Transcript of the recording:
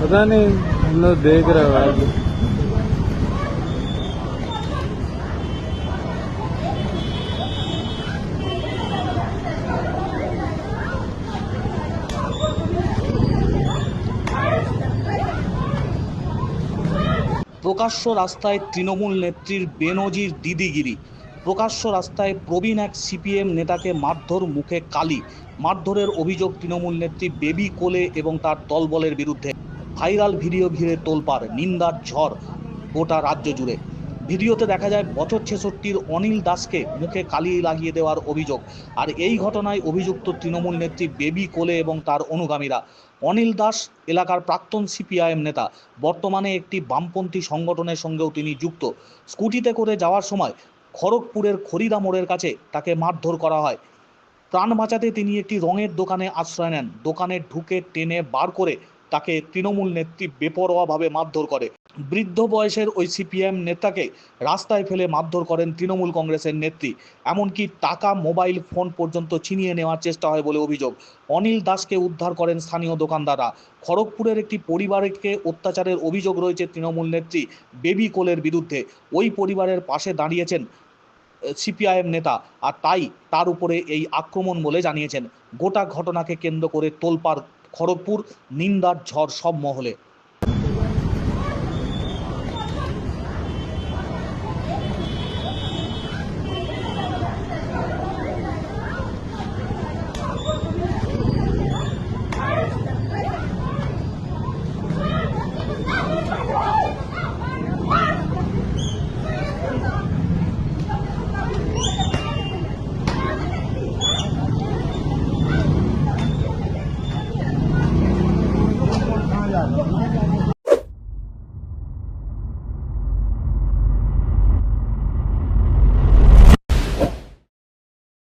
पता नहीं हम लोग देख रहे हो आज প্রকাশ্য রাস্তায় তৃণমূল নেত্রীর বেনজির দিদিগিরি প্রকাশ্য রাস্তায় প্রবীণ এক সিপিএম নেতাকে মারধর মুখে কালি মারধরের অভিযোগ তৃণমূল নেত্রী বেবি কোলে এবং তার দলবলের বিরুদ্ধে ভাইরাল ভিডিও ঘিরে তোলপাড়, নিন্দার ঝড় গোটা রাজ্য জুড়ে। ভিডিওতে দেখা যায় বছর ছেষট্টির অনিল দাসকে মুখে কালি লাগিয়ে দেওয়ার অভিযোগ। আর এই ঘটনায় অভিযুক্ত তৃণমূল নেত্রী বেবি কোলে এবং তার অনুগামীরা। অনিল দাস এলাকার প্রাক্তন সিপিআইএম নেতা, বর্তমানে একটি বামপন্থী সংগঠনের সঙ্গেও তিনি যুক্ত। স্কুটিতে করে যাওয়ার সময় খড়গপুরের খরিদা মোড়ের কাছে তাকে মারধর করা হয়। প্রাণ বাঁচাতে তিনি একটি রঙের দোকানে আশ্রয় নেন। দোকানে ঢুকে টেনে বার করে তাকে তৃণমূল নেত্রী বেপরোয়াভাবে মারধর করে। বৃদ্ধ বয়সের ওই সিপিএম নেতাকে রাস্তায় ফেলে মারধর করেন তৃণমূল কংগ্রেসের নেত্রী। এমনকি টাকা মোবাইল ফোন পর্যন্ত ছিনিয়ে নেওয়ার চেষ্টা হয় বলে অভিযোগ। অনিল দাসকে উদ্ধার করেন স্থানীয় দোকানদাররা। খড়গপুরের একটি পরিবারকে অত্যাচারের অভিযোগ রয়েছে তৃণমূল নেত্রী বেবি কোলের বিরুদ্ধে। ওই পরিবারের পাশে দাঁড়িয়েছেন সিপিআইএম নেতা আর তাই তার উপরে এই আক্রমণ বলে জানিয়েছেন। গোটা ঘটনাকে কেন্দ্র করে তোলপাড় খড়গপুর নিন্দার ঝড় সব মহলে।